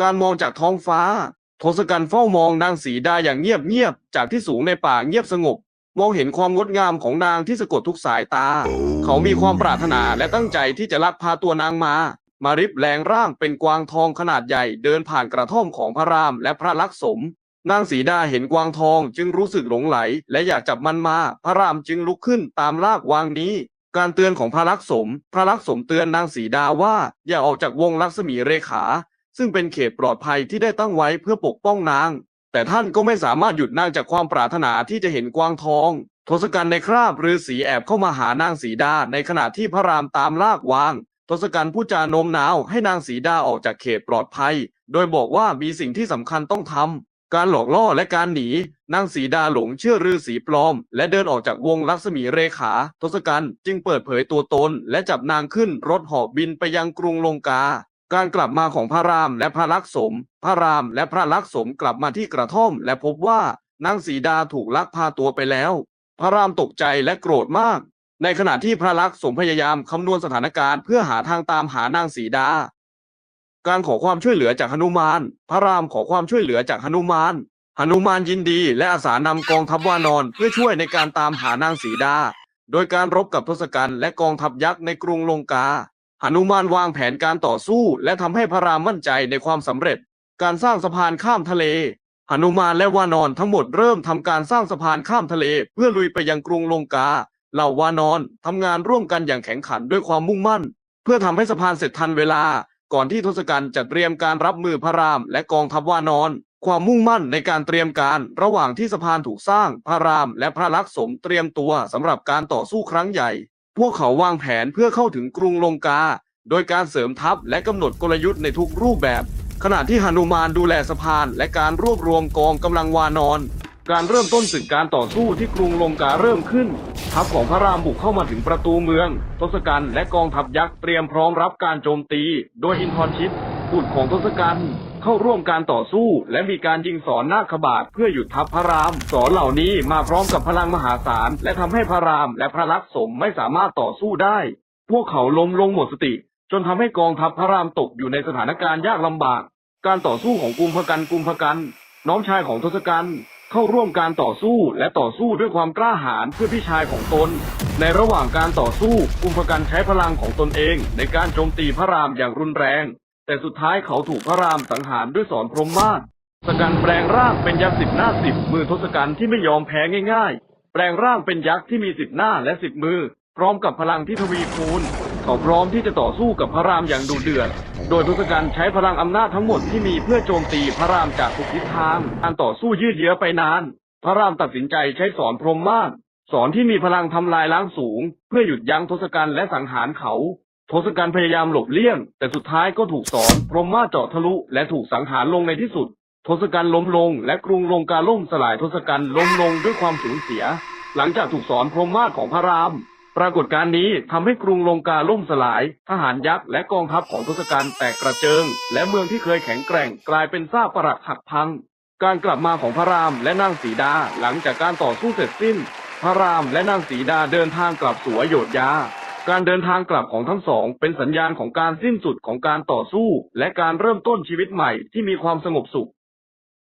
การมองจากท้องฟ้า ทศกัณฐ์เฝ้ามองนางสีดาอย่างเงียบๆจากที่สูงในป่าเงียบสงบ มองเห็นความงดงามของนางที่สะกดทุกสายตา เขามีความปรารถนาและตั้งใจที่จะลักพาตัวนางมา มาริบแรงร่างเป็นกวางทองขนาดใหญ่เดินผ่านกระท่อมของพระรามและพระลักษมนางสีดาเห็นกวางทองจึงรู้สึกหลงไหล และอยากจับมันมา พระรามจึงลุกขึ้นตามลากวางนี้ การเตือนของพระลักษม พระลักษมเตือนนางสีดาว่าอย่าออกจากวงลักษมีเรขา ซึ่งเป็นเขตปลอดภัยที่ได้ตั้งไว้เพื่อปกป้องนาง แต่ท่านก็ไม่สามารถหยุดนางจากความปรารถนาที่จะเห็นกวางทอง ทศกัณฐ์ในคราบฤาษีแอบเข้ามาหานางสีดา ในขณะที่พระรามตามลากวาง ทศกัณฐ์พูดจาโน้มน้าวให้นางสีดาออกจากเขตปลอดภัย โดยบอกว่ามีสิ่งที่สำคัญต้องทำการหลอกล่อและการหนี นางสีดาหลงเชื่อฤาษีปลอม และเดินออกจากวงลักษมีเรขา ทศกัณฐ์จึงเปิดเผยตัวตน และจับนางขึ้นรถหอบบินไปยังกรุงลงกา การกลับมาของพระรามและพระลักษมพระรามและพระลักษมกลับมาที่กระท่อม และพบว่านางสีดาถูกลักพาตัวไปแล้ว พระรามตกใจและโกรธมาก ในขณะที่พระลักษมพยายามคำนวณสถานการณ์เพื่อหาทางตามหานางสีดา การขอความช่วยเหลือจากหนุมาน พระรามขอความช่วยเหลือจากหนุมานหนุมานยินดี และอาสานำกองทัพวานอนเพื่อช่วยในการตามหานางสีดา โดยการรบกับทศกัณฐ์และกองทัพยักษ์ในกรุงลงกา หนุมานวางแผนการต่อสู้ และทำให้พระรามมั่นใจในความสำเร็จ การสร้างสะพานข้ามทะเลหนุมานและวานอนทั้งหมดเริ่มทำการสร้างสะพานข้ามทะเล เพื่อลุยไปยังกรุงลงกาเหล่าวานอนทำงานร่วมกันอย่างแข็งขันด้วยความมุ่งมั่น เพื่อทำให้สะพานเสร็จทันเวลา ก่อนที่ทศกัณฐ์จะเตรียมการรับมือพระรามและกองทัพวานอน ความมุ่งมั่นในการเตรียมการระหว่างที่สะพานถูกสร้างพระรามและพระลักษมเตรียมตัวสำหรับการต่อสู้ครั้งใหญ่ พวกเขาวางแผนเพื่อเข้าถึงกรุงลงกา โดยการเสริมทัพและกำหนดกลยุทธ์ในทุกรูปแบบ ขณะที่หนุมานดูแลสะพาน และการรวบรวมกองกำลังวานอน การเริ่มต้นศึกการต่อสู้ที่กรุงลงกาเริ่มขึ้น ทัพของพระรามบุกเข้ามาถึงประตูเมืองทศกัณฐ์และกองทัพยักษ์เตรียมพร้อมรับการโจมตี โดยอินทรชิตบุตรของทศกัณฐ์ เข้าร่วมการต่อสู้ และมีการยิงสอนนาคบาทเพื่อหยุดทัพพระราม สอนเหล่านี้มาพร้อมกับพลังมหาศาลและทำให้พระรามและพระลักษมไม่สามารถต่อสู้ได้ พวกเขาล้มลงหมดสติ จนทำให้กองทัพพระรามตกอยู่ในสถานการณ์ยากลำบาก การต่อสู้ของกุมภกันกุมภกัน น้องชายของทศกัณฐ์เข้าร่วมการต่อสู้และต่อสู้ด้วยความกล้าหาญเพื่อพี่ชายของตน ในระหว่างการต่อสู้กุมภกันใช้พลังของตนเอง ในการโจมตีพระรามอย่างรุนแรง แต่สุดท้ายเขาถูกพระรามสังหารด้วยสอนพรหมมาศทศกัณฐ์แปลงร่างเป็นยักษ์สิบหน้าสิบมือทศกัณฐ์ที่ไม่ยอมแพ้ง่าย ๆ แปลงร่างเป็นยักษ์ที่มีสิบหน้าและสิบมือ พร้อมกับพลังที่ทวีคูณ เขาพร้อมที่จะต่อสู้กับพระรามอย่างดุเดือด โดยทศกัณฐ์ใช้พลังอำนาจทั้งหมดที่มีเพื่อโจมตีพระรามจากทุกทิศทางการต่อสู้ยืดเยื้อไปนาน พระรามตัดสินใจใช้สอนพรหมมาศสอนที่มีพลังทำลายล้างสูง เพื่อหยุดยั้งทศกัณฐ์และสังหารเขา ทศกัณฐ์พยายามหลบเลี่ยง แต่สุดท้ายก็ถูกสอนพรหมมาเจาะทะลุและถูกสังหารลงในที่สุด ทศกัณฐ์ล้มลง และกรุงลงกาล่มสลายทศกัณฐ์ล้มลงด้วยความสูญเสีย หลังจากถูกสอนพรหมมาของพระราม ปรากฏการณ์นี้ทำให้กรุงลงกาล่มสลาย ทหารยักษ์และกองทัพของทศกัณฐ์แตกกระเจิง และเมืองที่เคยแข็งแกร่งกลายเป็นซากปรักหักพัง การกลับมาของพระรามและนางสีดาหลังจากการต่อสู้เสร็จสิ้น พระรามและนางสีดาเดินทางกลับสู่อโยธยา การเดินทางกลับของทั้งสอง เป็นสัญญาณของการสิ้นสุดของการต่อสู้ และการเริ่มต้นชีวิตใหม่ที่มีความสงบสุข